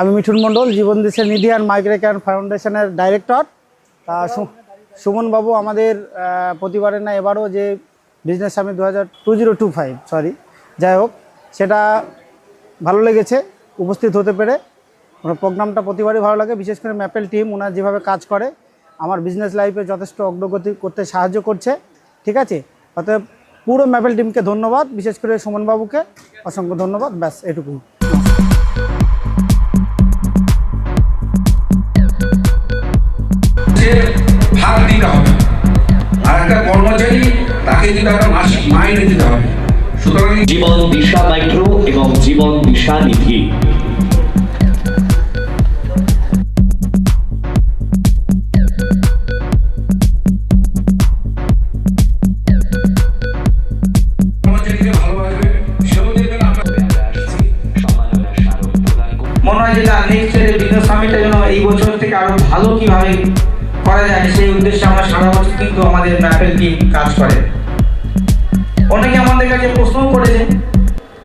আমি মিঠুন মণ্ডল, জীবন দেশের নিধি অ্যান্ড মাইগ্রেশন ফাউন্ডেশনের ডাইরেক্টর সুমন বাবু, আমাদের প্রতিবারের না এবারও যে বিজনেস সামিট দু হাজার two zero, two, five sorry যাই হোক, সেটা ভালো লেগেছে, উপস্থিত হতে পেরে। ওনার প্রোগ্রামটা প্রতিবারই ভালো লাগে, বিশেষ করে ম্যাপেল টিম ওনার যেভাবে কাজ করে, আমার বিজনেস লাইফে যথেষ্ট অগ্রগতি করতে সাহায্য করছে, ঠিক আছে? অতএব পুরো ম্যাপেল টিমকে ধন্যবাদ, বিশেষ করে সুমনবাবুকে অসংখ্য ধন্যবাদ, ব্যাস, এটুকুই। সে ভাগ দিতে হবে। আর একটা কর্মচারী তাকে কিন্তু একটা মাসিক মাইনে দিতে হবে। সুতরাং জীবন দিশা মাইক্রো এবং জীবন দিশা নিধি। মনে হয় যেটা নেক্সট এর বিজনেস সামিটের জন্য এই বছর থেকে আরও ভালো কীভাবে করা যায় সেই উদ্দেশ্যে আমরা সারা বছর কিন্তু আমাদের ম্যাপেল টিম কাজ করে। অনেকে আমাদের কাছে প্রশ্নও করেছে